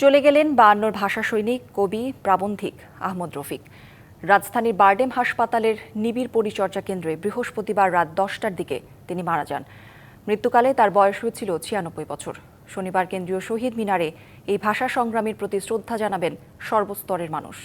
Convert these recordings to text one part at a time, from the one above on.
চলে গেলেন বায়ান্নর ভাষা সৈনিক কবি প্রাবন্ধিক আহমদ রফিক। রাজধানীর বারডেম হাসপাতালের নিবিড় পরিচর্যা কেন্দ্রে বৃহস্পতিবার রাত দশটার দিকে তিনি মারা যান। মৃত্যুকালে তার বয়স হয়েছিল ছিয়ানব্বই বছর। শনিবার কেন্দ্রীয় শহীদ মিনারে এই ভাষা সংগ্রামীর প্রতি শ্রদ্ধা জানাবেন সর্বস্তরের মানুষ।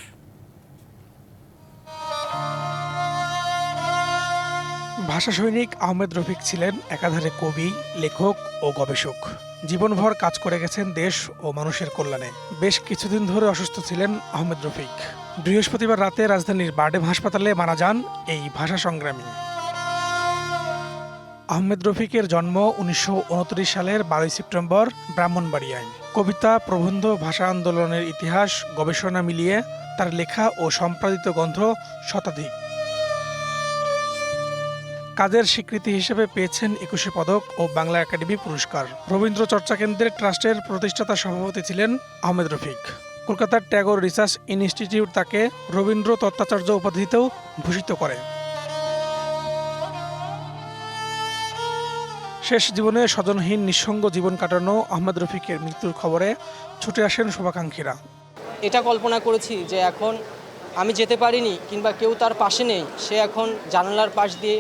ভাষা সৈনিক আহমেদ রফিক ছিলেন একাধারে কবি, লেখক ও গবেষক। জীবনভর কাজ করে গেছেন দেশ ও মানুষের কল্যাণে। বেশ কিছুদিন ধরে অসুস্থ ছিলেন আহমেদ রফিক। বৃহস্পতিবার রাতে রাজধানীর বারডেম হাসপাতালে মারা যান এই ভাষা সংগ্রামী। আহমেদ রফিকের জন্ম উনিশশো উনত্রিশ সালের বারোই সেপ্টেম্বর ব্রাহ্মণবাড়িয়ায়। কবিতা, প্রবন্ধ, ভাষা আন্দোলনের ইতিহাস, গবেষণা মিলিয়ে তার লেখা ও সম্পাদিত গ্রন্থ শতাধিক। কাজের স্বীকৃতি হিসেবে পেয়েছেন একুশে পদক ও বাংলা একাডেমি পুরস্কার। রবীন্দ্র চর্চা কেন্দ্রের ট্রাস্টের প্রতিষ্ঠাতা সভাপতি ছিলেন আহমেদ রফিক। কলকাতার ট্যাগর রিসার্চ ইনস্টিটিউট তাকে রবীন্দ্র তত্ত্বাচার্য উপাধিতেও ভূষিত করে। শেষ জীবনে স্বজনহীন নিঃসঙ্গ জীবন কাটানো আহমেদ রফিকের মৃত্যুর খবরে ছুটে আসেন শুভাকাঙ্ক্ষীরা। এটা কল্পনা করেছি যে এখন আমি যেতে পারিনি কিংবা কেউ তার পাশে নেই, সে এখন জানালার পাশ দিয়ে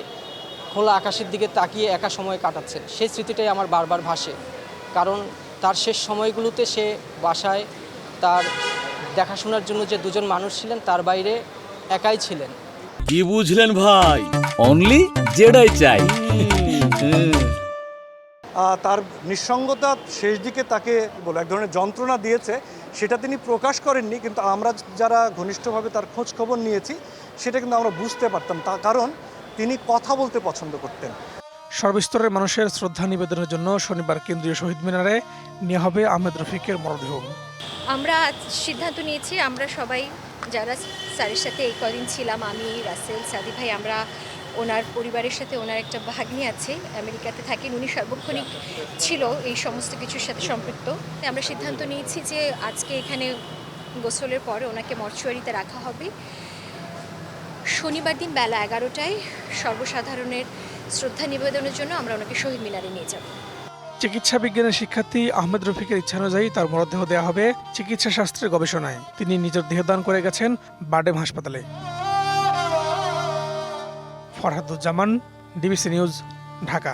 খোলা আকাশের দিকে তাকিয়ে একা সময় কাটাচ্ছে। সেই স্মৃতিটাই আমার বারবার ভাসে। কারণ তার শেষ সময়গুলোতে সে বাসায় তার দেখাশোনার জন্য যে দুজন মানুষ ছিলেন তার বাইরে একাই ছিলেন। কি বুঝলেন ভাই? অনলি যেটাই চাই। তার নিঃসঙ্গতা শেষ দিকে তাকে বলে এক ধরনের যন্ত্রণা দিয়েছে। সেটা তিনি প্রকাশ করেননি কিন্তু আমরা যারা ঘনিষ্ঠভাবে তার খোঁজ খবর নিয়েছি সেটা কিন্তু আমরা বুঝতে পারতাম। তার কারণ তিনি কথা বলতে পছন্দ করতেন। সর্বস্তরের মানুষের শ্রদ্ধা নিবেদনের জন্য শনিবার কেন্দ্রীয় শহীদ মিনারে নেওয়া হবে আহমেদ রফিকের মরদেহ। আমরা সিদ্ধান্ত নিয়েছি আমরা সবাই যারা স্যারের সাথে এই কদিন ছিলাম আমি রাসেল সাদি ভাই আমরা ওনার পরিবারের সাথে ওনার একটা ভাগ্নি আছে আমেরিকাতে থাকেন উনি সার্বক্ষণিক ছিল এই সমস্ত কিছুর সাথে সম্পৃক্ত। তাই আমরা সিদ্ধান্ত নিয়েছি যে আজকে এখানে গোসলের পরে ওনাকে মর্চুয়ারিতে রাখা হবে। শনিবার দিন বেলা এগারোটায় সর্বসাধারণের শ্রদ্ধা নিবেদনের জন্য আমরা ওনাকে শহীদ মিনারে নিয়ে যাব। চিকিৎসা বিজ্ঞানের শিক্ষার্থী আহমেদ রফিকের ইচ্ছানুযায়ী তার মরদেহ দেওয়া হবে চিকিৎসা শাস্ত্রের গবেষণায়। তিনি নিজের দেহদান করে গেছেন বার্ডেম হাসপাতালে। ফরহাদুজ্জামান, ডিবিসি নিউজ, ঢাকা।